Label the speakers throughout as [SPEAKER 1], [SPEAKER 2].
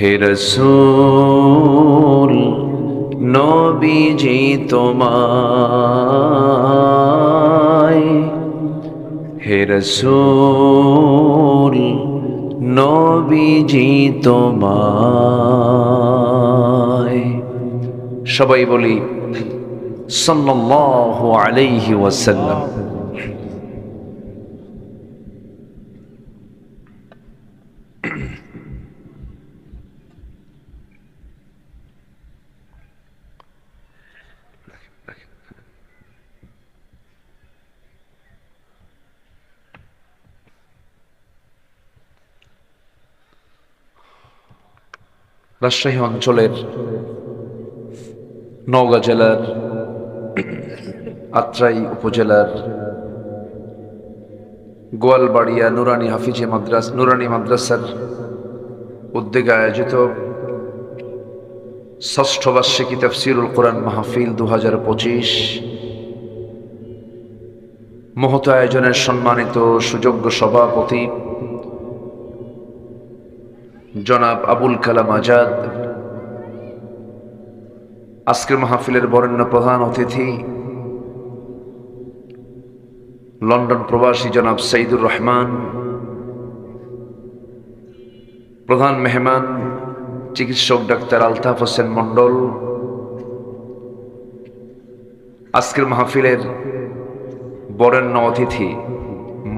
[SPEAKER 1] হে রসুল নবীজি তোমায়। হে রসুল নবীজি তোমায়। সবাই বলি সাল্লাল্লাহু আলাইহি ওয়াসাল্লাম। রাজশাহী অঞ্চলের নওগাঁ জেলার আত্রাই উপজেলার গোয়ালবাড়িয়া নুরানি হাফিজে মাদ্রাস, নুরানি মাদ্রাসার উদ্যোগে আয়োজিত ষষ্ঠ বার্ষিকী তফসিরুল কোরআন মাহফিল দু হাজার পঁচিশ মহত আয়োজনের সম্মানিত সুযোগ্য সভাপতি জনাব আবুল কালাম আজাদ। আজকের মাহফিলের বরেণ্য প্রধান অতিথি, লন্ডন প্রবাসী জনাব সঈদুর রহমান, প্রধান মেহমান, চিকিৎসক ডাক্তার আলতাফ হোসেন মন্ডল আজকের মাহফিলের বরেণ্য অতিথি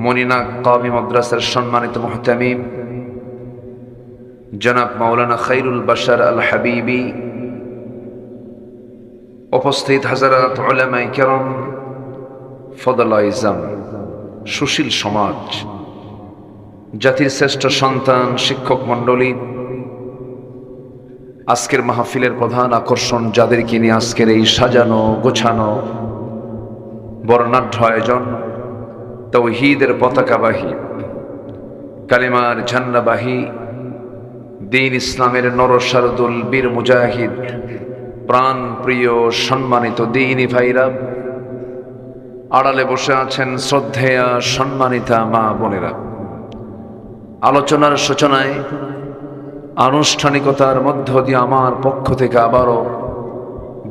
[SPEAKER 1] মনিনা কামি মাদ্রাসার সম্মানিত মোহতামিম। জনাব মাওলানা খাইরুল বাশার আল হাবিবি উপস্থিত হাজারাত ওলামাই কেরম ফদলাইজাম সুশীল সমাজ, জাতির শ্রেষ্ঠ সন্তান, শিক্ষক মণ্ডলী, আজকের মাহফিলের প্রধান আকর্ষণ যাদেরকে নিয়ে আজকের এই সাজানো, গোছানো, বর্ণাঢ্য আয়োজন, তৌহিদের পতাকাবাহী, কালিমার ঝান্নাবাহী দিন ইসলামের নরসারদুল বীর মুজাহিদ, প্রাণ প্রিয় সম্মানিত দিনী ভাইরা, আড়ালে বসে আছেন শ্রদ্ধেয়া সম্মানিতা মা বোনেরা। আলোচনার সূচনায় আনুষ্ঠানিকতার মধ্য দিয়ে আমার পক্ষ থেকে আবারও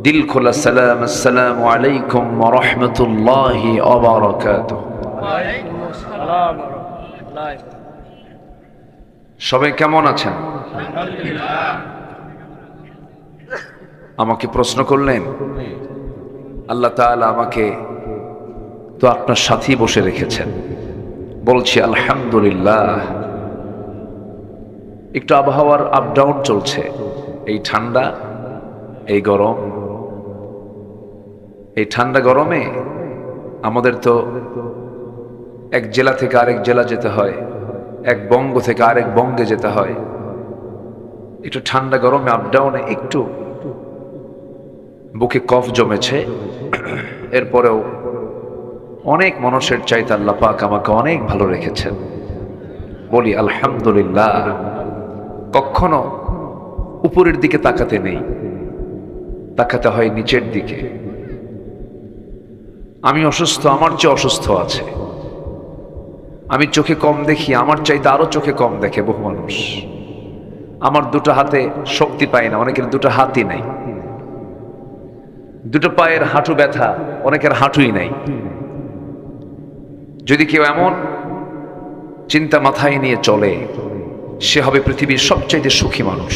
[SPEAKER 1] দিল খোলা সালাম, আসসালাম আলাইকুম রহমতুল্লাহি অবরকাত সবাই কেমন আছেন? আমাকে প্রশ্ন করলেন, আল্লাহ তাআলা আমাকে তো আপনার সাথেই বসে রেখেছেন। বলছি, আলহামদুলিল্লাহ। একটু আবহাওয়ার আপ ডাউন চলছে। এই ঠান্ডা, এই গরম, এই ঠান্ডা গরমে আমাদের তো এক জেলা থেকে আরেক জেলা যেতে হয়। এক বঙ্গ থেকে আরেক বঙ্গে যেতে হয়। একটু ঠান্ডা গরমে আপডাউনে একটু। বুকে কফ জমেছে। এরপরেও অনেক মানুষের চাইতে আল্লাহ পাক আমাকে অনেক ভালো রেখেছেন। বলি, আলহামদুলিল্লাহ, কখনো উপরের দিকে তাকাতে নেই। তাকাতে হয় নিচের দিকে। আমি অসুস্থ, আমার চেয়ে অসুস্থ আছে। আমি চোখে কম দেখি, আমার চাইতে আরও চোখে কম দেখে বহু মানুষ। আমার দুটো হাতে শক্তি পায় না, অনেকের দুটো হাতই নাই। দুটো পায়ের হাঁটু ব্যথা, অনেকের হাঁটুই নাই। যদি কেউ এমন চিন্তা মাথায় নিয়ে চলে, সে হবে পৃথিবীর সবচাইতে সুখী মানুষ।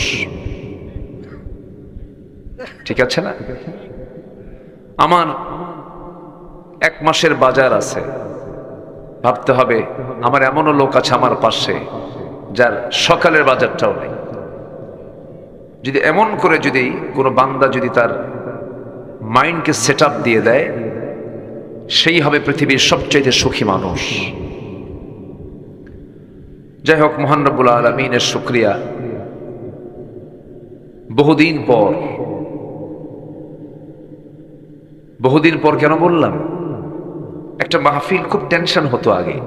[SPEAKER 1] ঠিক আছে না? আমার এক মাসের বাজার আছে। ভাবতে হবে, আমার এমনও লোক আছে আমার পাশে, যার সকালের বাজারটাও নেই। যদি এমন করে যদি কোনো বান্দা যদি তার মাইন্ডকে সেট আপ দিয়ে দেয়, সেই হবে পৃথিবীর সবচাইতে সুখী মানুষ। যাই হোক মোহান্নবুল আলমিনের শুক্রিয়া। বহুদিন পর বহুদিন পর কেন বললাম? একটা মাহফিল খুব টেনশন হতো আগে।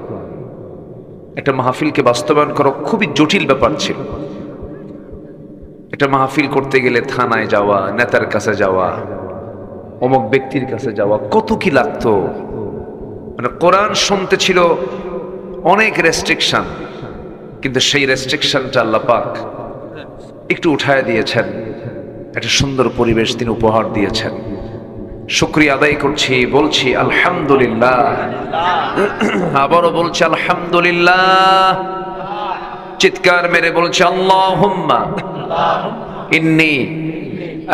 [SPEAKER 1] একটা মাহফিলকে বাস্তবায়ন করা খুবই জটিল ব্যাপার ছিল। একটা মাহফিল করতে গেলে থানায় যাওয়া, নেতার কাছে যাওয়া, অমুক ব্যক্তির কাছে যাওয়া, কত কি লাগতো? মানে কোরআন শুনতে ছিল অনেক রেস্ট্রিকশন কিন্তু সেই রেস্ট্রিকশনটা পাক একটু উঠায় দিয়েছেন, একটা সুন্দর পরিবেশ তিনি উপহার দিয়েছেন। শুক্রিয়া আদায় করছি, বলছি আলহামদুলিল্লাহ। আবারও বলছি আলহামদুলিল্লাহ। চিৎকার মেরে বলছি আল্লাহুম্মা। ইন্নি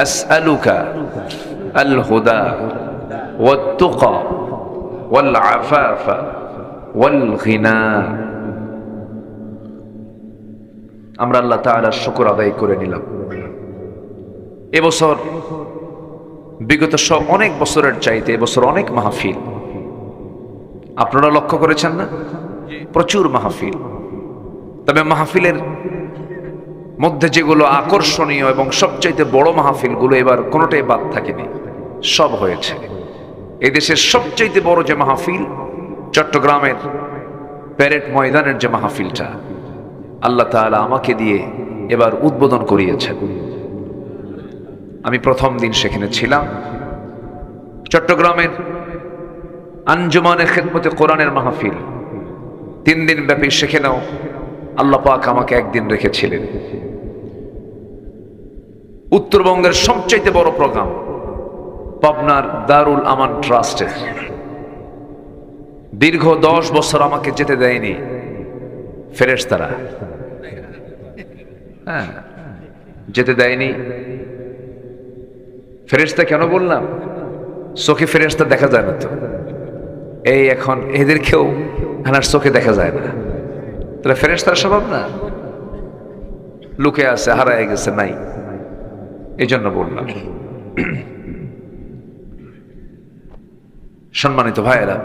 [SPEAKER 1] আসআলুকা আল হুদা আফাফা ওয়াল গিনা আমরা আল্লাহ তাআলার শুকর আদায় করে নিলাম। এবছর বিগত সব অনেক বছরের চাইতে এবছর অনেক মাহফিল। আপনারা লক্ষ্য করেছেন না? প্রচুর মাহফিল। তবে মাহফিলের মধ্যে যেগুলো আকর্ষণীয় এবং সবচাইতে বড় মাহফিলগুলো এবার কোনোটাই বাদ থাকেনি, সব হয়েছে। এদেশের সবচাইতে বড় যে মাহফিল, চট্টগ্রামের প্যারেড ময়দানের যে মাহফিলটা, আল্লাহ তাআলা আমাকে দিয়ে এবার উদ্বোধন করিয়েছেন। আমি প্রথম দিন সেখানে ছিলাম। চট্টগ্রামের আঞ্জুমানের খেদমতে কোরআনের মাহফিল। তিন দিন ব্যাপী সেখানেও আল্লাহ পাক আমাকে একদিন রেখেছিলেন। উত্তরবঙ্গের সবচাইতে বড় প্রোগ্রাম পাবনার দারুল আমান ট্রাস্টের। দীর্ঘ দশ বছর আমাকে যেতে দেয়নি ফেরেশতারা। হ্যাঁ যেতে দেয়নি ফেরেশতা কেন বললাম? চোখে ফেরেশতা দেখা যায় না তো। এই এখন এদেরকেও হানার চোখে দেখা যায় না। তাহলে ফেরেশতার স্বভাব না? লুকে আছে, হারায় গেছে, নাই। এই জন্য বললাম। সম্মানিত ভাইয়েরা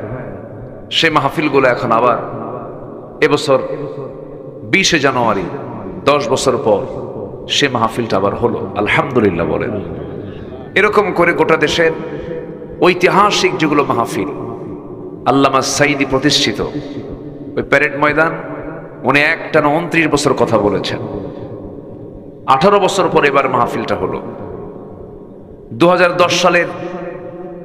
[SPEAKER 1] সেই মাহফিলগুলো এখন আবার এবছর বিশে জানুয়ারি, দশ বছর পর সে মাহফিলটা আবার হলো। আলহামদুলিল্লাহ বলেন। এরকম করে গোটা দেশের ঐতিহাসিক যেগুলো মাহফিল, আল্লামা সাইদি প্রতিষ্ঠিত, ওই প্যারেড ময়দান, উনি একটানা উনত্রিশ বছর কথা বলেছেন। আঠারো বছর পর এবার মাহফিলটা হলো। দু হাজার দশ সালের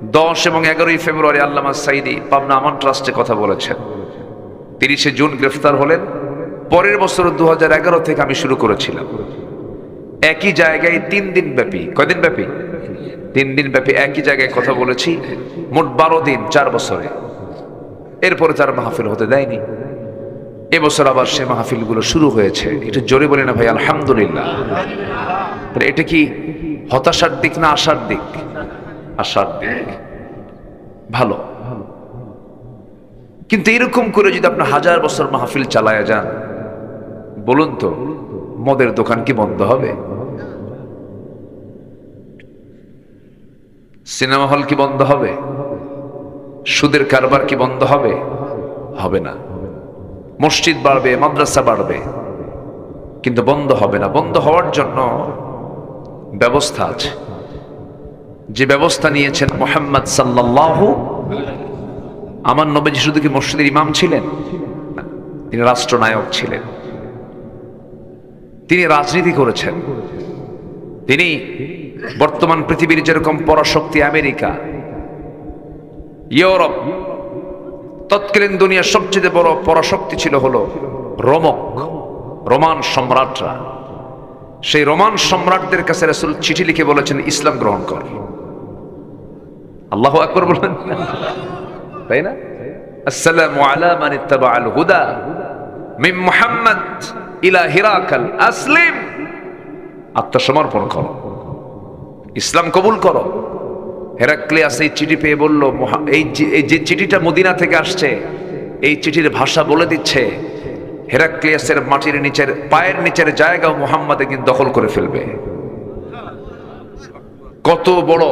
[SPEAKER 1] দশ এবং এগারোই ফেব্রুয়ারি আল্লামা সাইদি পাবনা আমান ট্রাস্টে কথা বলেছেন। তিরিশে জুন গ্রেফতার হলেন। পরের বছর দু হাজার এগারো থেকে আমি শুরু করেছিলাম। একই জায়গায় তিন দিন ব্যাপী। কয়দিন ব্যাপী? তিন দিন ব্যাপী একই জায়গায় কথা বলেছি, মোট বারো দিন, চার বছরে। এরপরে তার মাহফিল হতে দেয়নি। এবছর আবার সে মাহফিলগুলো শুরু হয়েছে। একটু জোরে বলি না ভাই, আলহামদুলিল্লাহ। এটা কি হতাশার দিক না আশার দিক? আশার দিক। ভালো। কিন্তু এরকম করে যদি আপনার হাজার বছর মাহফিল চালায়া যান, বলুন তো, মদের দোকান কি বন্ধ হবে? সিনেমা হল কি বন্ধ হবে? সুদের কারবার কি বন্ধ হবে? হবে না। মসজিদ বাড়বে, মাদ্রাসা বাড়বে, কিন্তু বন্ধ হবে না। বন্ধ হওয়ার জন্য ব্যবস্থা আছে। যে ব্যবস্থা নিয়েছেন মোহাম্মদ সাল্লাহ আমার নবীজি শুধু কি মসজিদের ইমাম ছিলেন? তিনি রাষ্ট্রনায়ক ছিলেন। তিনি রাজনীতি করেছেন। তিনি বর্তমান পৃথিবীর যেরকম পরাশক্তি আমেরিকা, ইউরোপ, তৎকালীন দুনিয়ার সবচেয়ে বড় পরাশক্তি ছিল হলো রোমক, রোমান সম্রাটরা। সেই রোমান সম্রাটদের কাছে রাসূল চিঠি লিখে বলেছেন, ইসলাম গ্রহণ কর। আল্লাহ আকবর বললেন তাই না? আসসালামু আলা মান ইত্তাবা আল হুদা, মিন মুহাম্মদ ইলা হিরাকাল আসলিম। আত্মসমর্পণ করো। ইসলাম কবুল করো। হেরাক্লিয়াস এই চিঠি পেয়ে বলল, "মোহা- এই যে- চিঠিটা মদিনা থেকে আসছে, এই চিঠির ভাষা বলে দিচ্ছে, হেরাক্লিয়াসের মাটির নিচের, পায়ের নিচের জায়গাও মোহাম্মদ একদিন দখল করে ফেলবে। কত বড়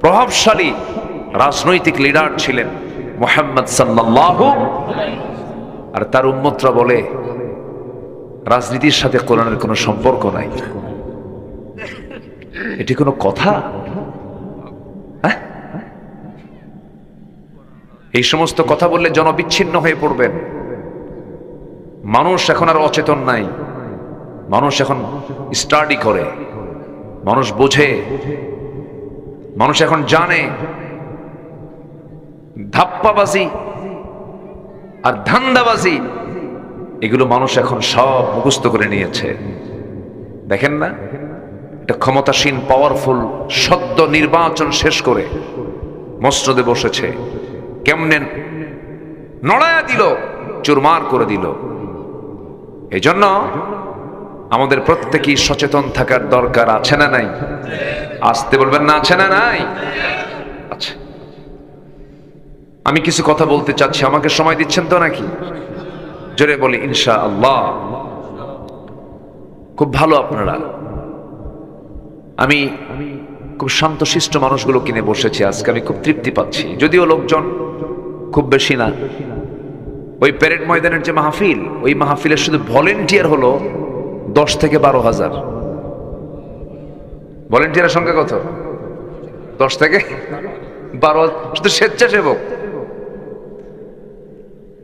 [SPEAKER 1] প্রভাবশালী রাজনৈতিক লিডার ছিলেন মোহাম্মদ সাল্লাল্লাহু আর তার উম্মতরা বলে, রাজনীতির সাথে কোরআনের কোনো সম্পর্ক নাই। এটি কোনো কথা? হ্যাঁ? এই সমস্ত কথা বললে জনবিচ্ছিন্ন হয়ে পড়বেন। মানুষ এখন আর অচেতন নাই। মানুষ এখন স্টাডি করে। মানুষ বোঝে। মানুষ এখন জানে। ধাপ্পাবাজি আর ধান্দাবাজি, এগুলো মানুষ এখন সব মুখস্থ করে নিয়েছে। দেখেন না? এটা ক্ষমতাসীন পাওয়ারফুল সদ্য নির্বাচন শেষ করে মসনদে বসেছে। কেমনে নড়ায়া দিল, চুরমার করে দিল। এই জন্য আমাদের প্রত্যেকেই সচেতন থাকার দরকার, আছে না নাই? আসতে বলবেন না, আছে না নাই? আচ্ছা। আমি কিছু কথা বলতে চাচ্ছি, আমাকে সময় দিচ্ছেন তো নাকি? জোরে বলি ইনশা আল্লাহ খুব ভালো আপনারা। আমি খুব শান্তশিষ্ট মানুষগুলো কিনে বসেছি আজকে, আমি খুব তৃপ্তি পাচ্ছি। যদিও লোকজন খুব বেশি না। ওই প্যারেড ময়দানের যে মাহফিল, ওই মাহফিলের শুধু ভলেন্টিয়ার হলো দশ থেকে বারো হাজার। ভলেন্টিয়ারের সংখ্যা কত? দশ থেকে বারো শুধু স্বেচ্ছাসেবক।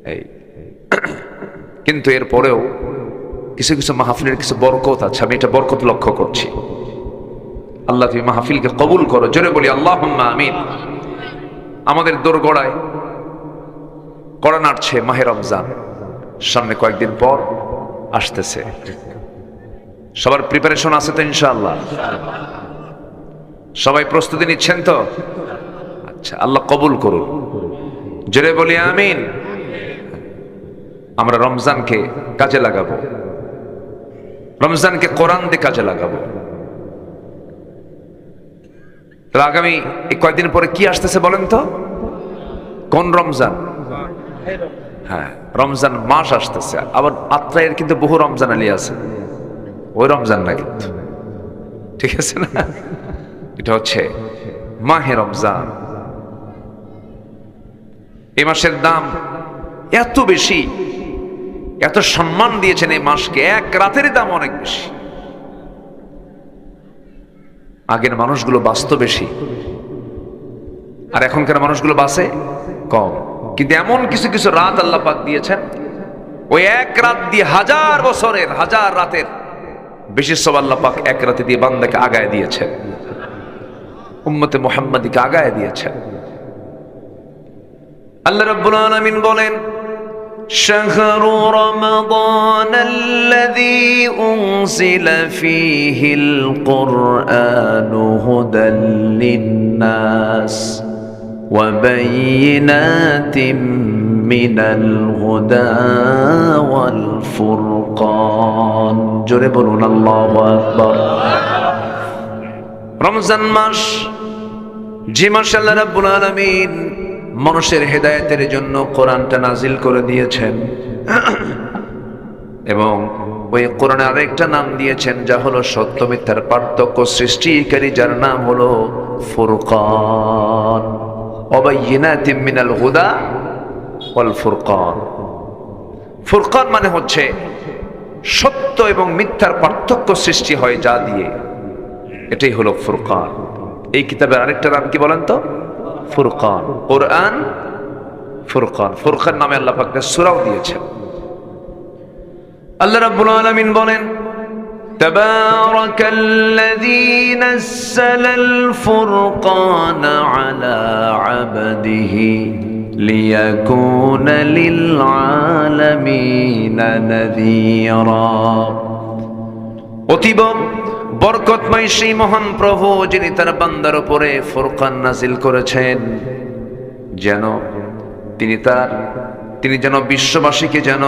[SPEAKER 1] এই। কিন্তু এরপরেও কিছু কিছু মাহফিলের কিছু বরকত আছে, আমি এটা বরকত লক্ষ্য করছি। আল্লাহ তুমি মাহফিলকে কবুল করো। জোরে বলি আল্লাহ আমিন। আমাদের দোরগড়ায় কড়া নাড়ছে মাহে রমজান। সামনে কয়েকদিন পর আসতেছে। সবার প্রিপারেশন আছে তো ইনশাআল্লাহ। সবাই প্রস্তুতি নিচ্ছেন তো? আচ্ছা আল্লাহ কবুল করুন। জোরে বলি, আমিন। আমরা রমজানকে কাজে লাগাবো। রমজানকে কোরআন দিয়ে কাজে লাগাবো। আগামী এই কয়েকদিন পরে কি আসতেছে বলেন তো? কোন রমজান? হ্যাঁ রমজান মাস আসতেছে। আবার আত্রায়ের কিন্তু বহু রমজান আলী আছে। ওই রমজান না কিন্তু। ঠিক আছে না? এটা হচ্ছে মাহে রমজান। এই মাসের দাম এত বেশি, এত সম্মান দিয়েছেন এই মাসকে। এক রাতের দাম অনেক বেশি। আগের মানুষগুলো বাঁচত বেশি। আর এখনকার মানুষগুলো বাঁচে কম। কিন্তু এমন কিছু কিছু রাত আল্লাহ পাক দিয়েছেন, ওই এক রাত দিয়ে হাজার বছরের, হাজার রাতের বেশি সব আল্লাহ পাক এক রাতে দিয়ে বান্দাকে আগায় দিয়েছেন। উম্মতে মোহাম্মদীকে আগায় দিয়েছেন। আল্লাহ রাব্বুল আলামিন বলেন شهر رمضان الذي أنزل فيه القرآن هدى للناس وبينات من الهدى والفرقان جربون الله أكبر রমজান মাস যে মাস আল্লাহ রাব্বুল আলামিন মানুষের হেদায়েতের জন্য কোরআনটা নাজিল করে দিয়েছেন। এবং ওই কোরআনে আরেকটা নাম দিয়েছেন, যা হলো সত্য মিথ্যার পার্থক্য সৃষ্টিকারী, যার নাম হলো ফুরকান। অবাইয়িনাতিম মিনাল হুদা ওয়াল ফুরকান। ফুরকান মানে হচ্ছে সত্য এবং মিথ্যার পার্থক্য সৃষ্টি হয় যা দিয়ে। এটাই হলো ফুরকান। এই কিতাবের আরেকটা নাম কি বলেন তো? ফুরকান কোরআন ফুরকান ফুরকান নামে আল্লাহ পাক সূরাও দিয়েছেন আল্লাহ রাব্বুল আলামিন বলেন تبارك الذي نزل الفرقان على عبده ليكون للعالمين نذيرا অতীব বরকতময় সেই মহান প্রভু যিনি তার বান্দার উপরে ফুরকান নাজিল করেছেন, যেন তিনি তার, তিনি যেন বিশ্ববাসীকে যেন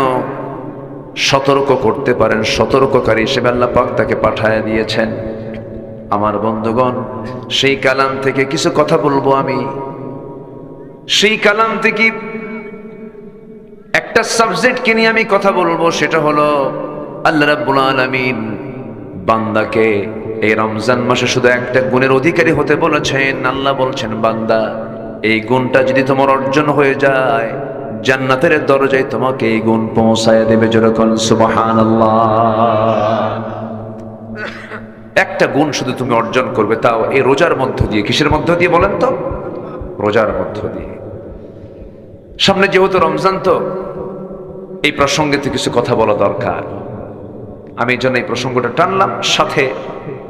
[SPEAKER 1] সতর্ক করতে পারেন, সতর্ককারী হিসেবে আল্লাহ পাক তাকে পাঠায় দিয়েছেন। আমার বন্ধুগণ, সেই কালাম থেকে কিছু কথা বলব আমি। সেই কালাম থেকে একটা সাবজেক্টকে নিয়ে আমি কথা বলব, সেটা হলো আল্লাহ রাব্বুল আলামিন। বান্দাকে এই রমজান মাসে শুধু একটা গুণের অধিকারী হতে বলেছেন, আল্লাহ বলছেন, বান্দা, এই গুণটা যদি তোমার অর্জন হয়ে যায়, জান্নাতের দরজায় তোমাকে এই গুণ পৌঁছায় দেবে যেরকম সুবহান একটা গুণ শুধু তুমি অর্জন করবে, তাও এই রোজার মধ্য দিয়ে, কিসের মধ্য দিয়ে বলেন তো? রোজার মধ্য দিয়ে। সামনে যেহেতু রমজান তো, এই প্রসঙ্গে তো কিছু কথা বলা দরকার। আমি এই জন্য এই প্রসঙ্গটা টানলাম। সাথে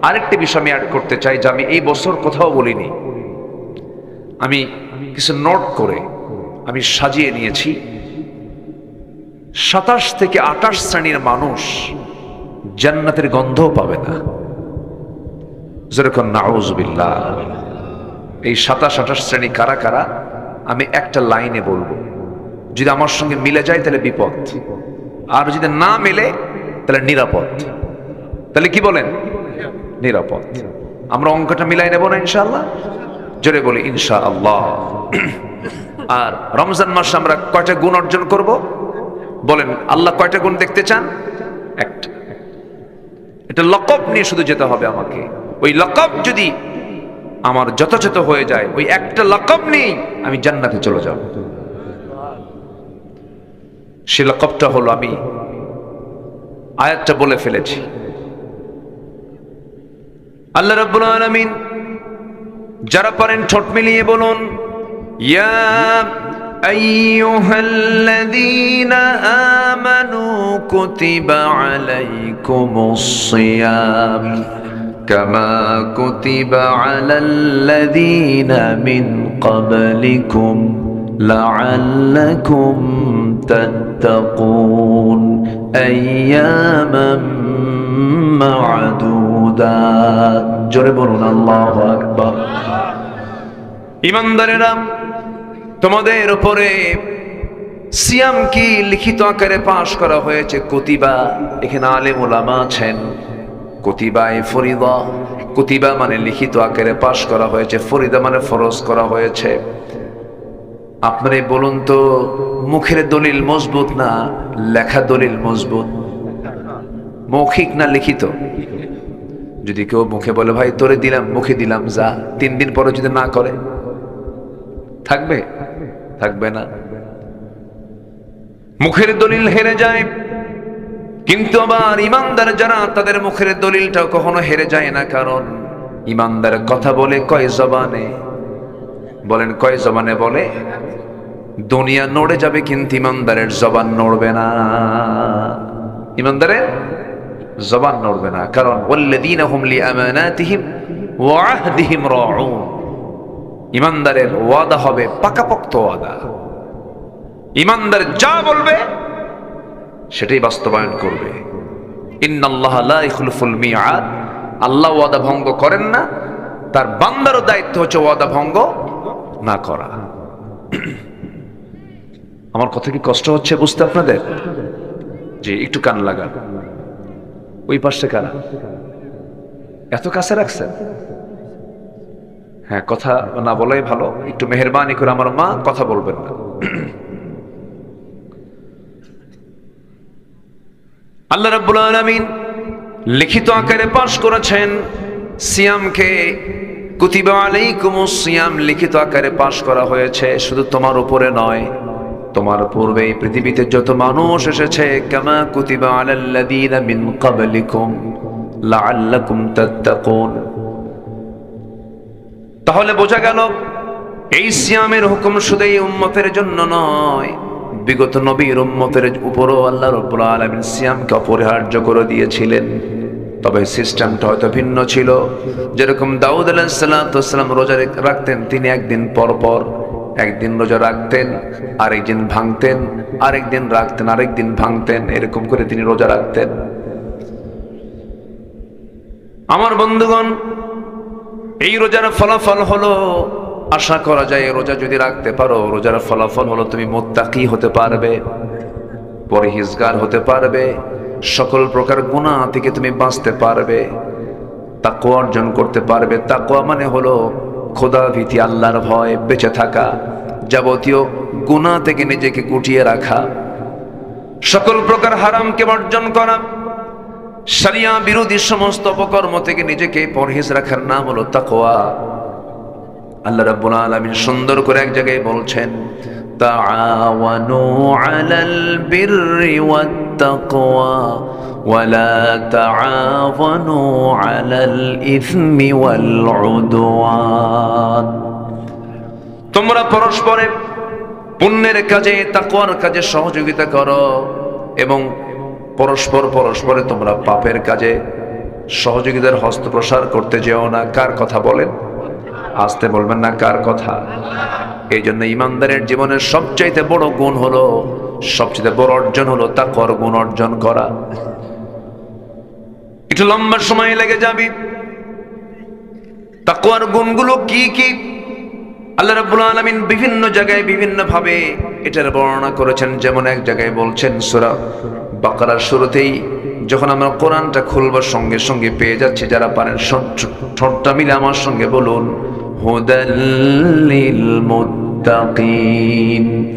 [SPEAKER 1] আরেকটি বিষয় আমি অ্যাড করতে চাই, যে আমি এই বছর কোথাও বলিনি। আমি কিছু নোট করে আমি সাজিয়ে নিয়েছি। সাতাশ থেকে আঠাশ শ্রেণির মানুষ জান্নাতের গন্ধও পাবে না। যেরকম নাউজবিল্লাহ এই সাতাশ, আঠাশ শ্রেণি কারা কারা? আমি একটা লাইনে বলব। যদি আমার সঙ্গে মিলে যায় তাহলে বিপদ। আর যদি না মেলে তাহলে নিরাপদ। তাহলে কি বলেন? নিরাপদ। আমরা অঙ্কটা মিলাই নেব না ইনশাআল্লাহ? জোরে বলি ইনশা আল্লাহ আর রমজান মাসে আমরা কয়টা গুণ অর্জন করব? বলেন, আল্লাহ কয়টা গুণ দেখতে চান? একটা। এটা লকব নিয়ে শুধু যেতে হবে আমাকে। ওই লকব যদি আমার যথাযথ হয়ে যায়, ওই একটা লকব নেই আমি জান্নাতে চলে যাব। সে লকবটা হলো আমি আয়াতটা বলে ফেলেছি। আল্লাহ রাব্বুল আলামিন যারা পারেন ঠোঁট মিলিয়ে বলুন, ইয়া আইয়ুহাল্লাযীনা আমানু কুতিবা আলাইকুমুস সিয়াম কামা কুতিবা আলাল্লাযীনা মিন ক্বাবলিকুম লাআল্লাকুম تتقون أياما معدودات جربون الله أكبر ইমানদারেরা তোমাদের উপরে সিয়াম কি লিখিত আকারে পাশ করা হয়েছে কতিবা এখানে আলেম ওলামা আছেন কতিবায় ফরিদা কতিবা মানে লিখিত আকারে পাশ করা হয়েছে ফরিদা মানে ফরজ করা হয়েছে আপনারে বলুন তো, মুখের দলিল মজবুত না লেখা দলিল মজবুত? মৌখিক না লিখিত? যদি কেউ মুখে বলে, ভাই, তোরে দিলাম, মুখে দিলাম, যা। তিন দিন পরে যদি না করে? থাকবে? থাকবে না। মুখের দলিল হেরে যায়, কিন্তু আবার ইমানদার যারা, তাদের মুখের দলিলটাও কখনো হেরে যায় না। কারণ ইমানদার কথা বলে কয় জবানে? বলেন, কয় জবানে বলে? দুনিয়া নড়ে যাবে কিন্তু ইমানদারের জবান নড়বে না। ইমানদারের জবান নড়বে না। কারণ, ওয়াল্লাযীনা হুম লিআমানাতিহিম ওয়া আহদিহিম রাউন। ইমানদারের ওয়াদা হবে পাকাপোক্ত ওয়াদা। ইমানদার যা বলবে, সেটাই বাস্তবায়ন করবে। আল্লাহ ওয়াদা ভঙ্গ করেন না। তার বান্দারও দায়িত্ব হচ্ছে ওয়াদা ভঙ্গ না করা। আমার কথা কি কষ্ট হচ্ছে বুঝতে আপনাদের? যে একটু কান লাগান। ওই পাশে কারা? এত কাছে রাখছেন? হ্যাঁ কথা না বলাই ভালো। একটু মেহরবানি করে আমার মা কথা বলবেন না। আল্লাহ রাব্বুল আলামিন লিখিত আকারে পাশ করেছেন সিয়ামকে কুতিবা আলাইকুমুস সিয়াম, লিখিত আকারে পাশ করা হয়েছে, শুধু তোমার উপরে নয়, তোমার পূর্বে পৃথিবীতে যত মানুষ এসেছে, কামা কুতিবা আলাল্লাযীনা মিন ক্বাবলিকুম লাআল্লাকুম তাত্তাকুন। তাহলে বোঝা গেল, এই সিয়ামের হুকুম শুধু এই উম্মতের জন্য নয়, বিগত নবীর উম্মতের উপরও আল্লাহ রব্বুল আলামিন সিয়ামকে অপরিহার্য করে দিয়েছিলেন। তবে সিস্টেমটা হয়তো ভিন্ন ছিল। যেরকম দাউদ আলাহিসাল্লাম রোজা রাখতেন, তিনি একদিন পর পর একদিন রোজা রাখতেন, আরেকদিন ভাঙতেন, আরেকদিন রাখতেন, আরেকদিন ভাঙতেন, এরকম করে তিনি রোজা রাখতেন। আমার বন্ধুগণ, এই রোজার ফলাফল হলো, আশা করা যায় রোজা যদি রাখতে পারো, রোজার ফলাফল হলো তুমি মোত্তাকি হতে পারবে, পরহিজগার হতে পারবে সকল প্রকার গুণা থেকে তুমি বাঁচতে পারবে তাকুয়া অর্জন করতে পারবে। তাকুয়া মানে হলো খোদা ভীতি, আল্লাহর ভয়, বেঁচে থাকা। যাবতীয় গুণা থেকে নিজেকে গুটিয়ে রাখা। সকল প্রকার হারামকে বর্জন করা। সারিয়া বিরোধী সমস্ত অপকর্ম থেকে নিজেকে পরহেজ রাখার নাম হলো তাকোয়া আল্লাহ রাব্বুল আলামিন সুন্দর করে এক জায়গায় বলছেন তা তাআওয়ানু আলাল বিররি ওয়াত তাকওয়া
[SPEAKER 2] ولا تعاونوا على الإثم والعدوان
[SPEAKER 1] তোমরা পরস্পরে পুণ্যের কাজে তাকওয়ার কাজে সহযোগিতা করো এবং পরস্পর পরস্পরে তোমরা পাপের কাজে সহযোগিতার হস্ত প্রসার করতে যেও না কার কথা বলেন আসতে বলবেন না কার কথা এই জন্য ইমানদারের জীবনের সবচাইতে বড় গুণ হলো সবচেয়ে বড় অর্জন হলো তাকওয়ার গুণ অর্জন করা। একটু লম্বা সময় লেগে যাবি। তাকওয়ার গুণগুলো কি কি? আল্লাহ রাব্বুল আলামিন বিভিন্ন জায়গায় বিভিন্ন ভাবে এটার বর্ণনা করেছেন। যেমন এক জায়গায় বলছেন সূরা বাকারার শুরুতেই যখন আমরা কোরআনটা খুলবার সঙ্গে সঙ্গে পেয়ে যাচ্ছি, যারা পারেন ঠোঁট- ঠোঁটটা মিলে আমার সঙ্গে বলুন হুদাল্লিল মুত্তাকিন।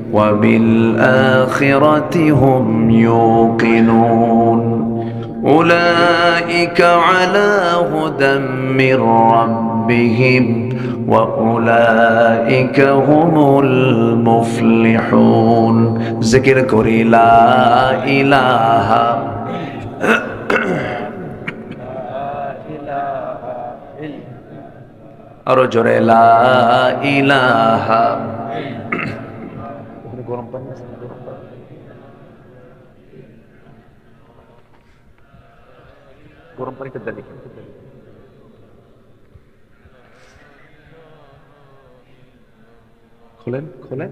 [SPEAKER 2] وبالآخرة هم يوقنون. أولئك على هدى من ربهم وأولئك هم المفلحون. ذكر كري لا إله. আরো জোরে লা ইলাহা
[SPEAKER 1] গরম পানিতে দালি খোলেন খোলেন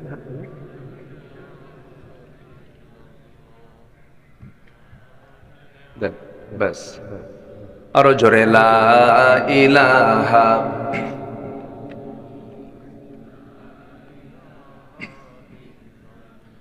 [SPEAKER 1] দেন ব্যাস আরও জোরে লা ইলাহা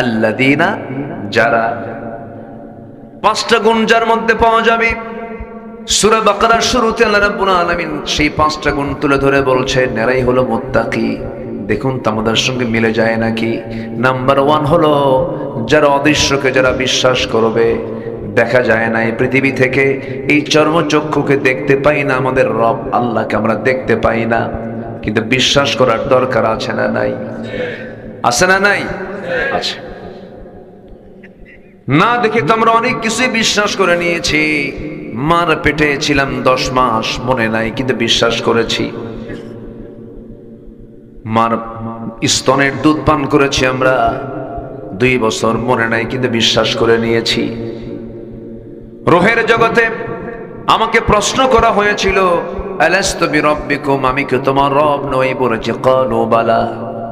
[SPEAKER 2] আল্লাযীনা যারা পাঁচটা গুণ যার মধ্যে পাওয়া যাবে, সূরা বাকারার শুরুতে আল্লাহ রাব্বুল আলামিন সেই পাঁচটা গুণ তুলে ধরে বলছে, নেরাই হলো মুত্তাকি। দেখুন আমাদের সঙ্গে মিলে যায় নাকি? নাম্বার ওয়ান হলো, যারা অদৃশ্যকে যারা বিশ্বাস করবে, দেখা যায় না এই পৃথিবী থেকে। এই চর্মচক্ষুকে দেখতে পাই না আমাদের রব, আল্লাহকে আমরা দেখতে পাই না। কিন্তু বিশ্বাস করার দরকার আছে না নাই? আছে না নাই? আছে। না দেখে তো আমরা অনেক কিছুই বিশ্বাস করে নিয়েছি। মার পেটে ছিলাম দশ মাস, মনে নাই, কিন্তু বিশ্বাস করেছি। মার স্তনের দুধ পান করেছি আমরা। দুই বছর মনে নাই, কিন্তু বিশ্বাস করে নিয়েছি। রোহের জগতে আমাকে প্রশ্ন করা হয়েছিল আমি কি তোমার রব নই? বলেছি, কালু, বালা।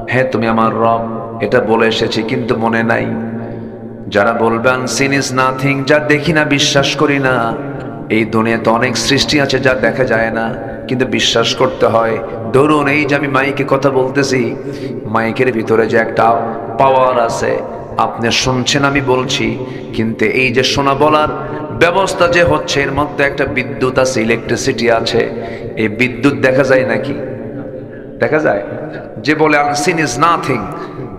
[SPEAKER 2] হ্যাঁ তুমি আমার রব। এটা বলে এসেছি, কিন্তু মনে নাই। যারা বলবেন সিন ইজ নাথিং যা দেখি না, বিশ্বাস করি না। এই দুনিয়াতে অনেক সৃষ্টি আছে যা দেখা যায় না। কিন্তু বিশ্বাস করতে হয়, ধরুন এই যে আমি মাইকে কথা বলতেছি, মাইকের ভিতরে যে একটা পাওয়ার আছে, আপনি শুনছেন, আমি বলছি। কিন্তু এই যে শোনা বলার ব্যবস্থা যে হচ্ছে, এর মধ্যে একটা বিদ্যুৎ আছে ইলেকট্রিসিটি আছে। এই বিদ্যুৎ দেখা যায় নাকি? দেখা যায়। যে বলে আনসিন ইজ নাথিং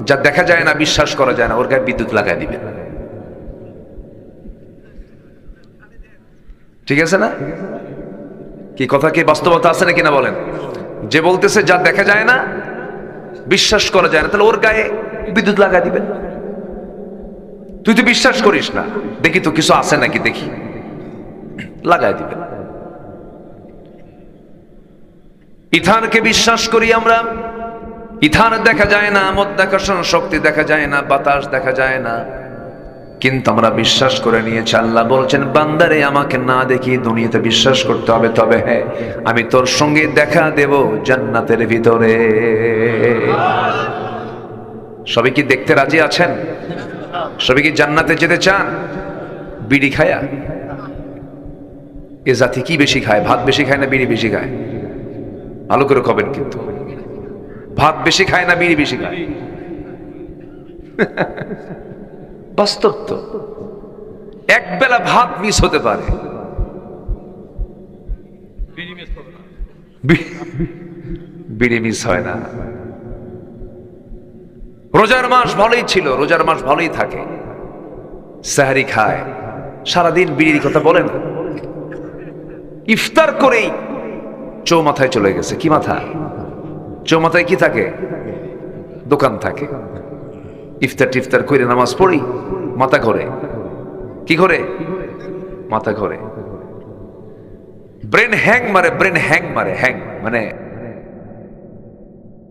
[SPEAKER 2] যা দেখা যায় না, বিশ্বাস করা যায় না, ওর গায়ে বিদ্যুৎ লাগাই দিবেন। ঠিক আছে না? কি কথা কি বাস্তবতা আছে না বলেন? যে বলতেছে, যা দেখা যায় না, বিশ্বাস করা যায় না, তাহলে ওর গায়ে বিদ্যুৎ লাগাই দিবেন। তুই তো বিশ্বাস করিস না। দেখি তো কিছু আছে নাকি, দেখি। লাগাই দিবেন। ইথানকে বিশ্বাস করি আমরা। ইথান দেখা যায় না মধ্যাকর্ষণ শক্তি দেখা যায় না, বাতাস দেখা যায় না। কিন্তু আমরা বিশ্বাস করে নিয়েছি, আল্লাহ বলছেন, বান্দারে, আমাকে না দেখি দুনিয়াতে বিশ্বাস করতে হবে, তবে হ্যাঁ আমি তোর সঙ্গে দেখা দেব জান্নাতের ভিতরে। সবাই কি দেখতে রাজি আছেন? সবাই কি জান্নাতে যেতে চান? বিড়ি খায়া? এ জাতি কি বেশি খায়? ভাত বেশি খায় না বিড়ি বেশি খায়? ভালো করে কবেন কিন্তু। ভাত বেশি খায় না বিড়ি বেশি খায়? বাস্তব তো। এক বেলা ভাত মিস হতে পারে। বিড়ি মিস হয় না। রোজার মাস ভালোই ছিল রোজার মাস ভালোই থাকে। সাহারি খায়। সারাদিন বিড়ির কথা বলে না। ইফতার করেই চৌমাথায় চলে গেছে। কি মাথা? চৌমাথায় কি থাকে? দোকান থাকে। ইফতার টিফতার করে নামাজ পড়ি, মাথা ঘরে। কি করে মাথা ঘরে। ব্রেন হ্যাং মারে ব্রেন হ্যাং মারে হ্যাং মানে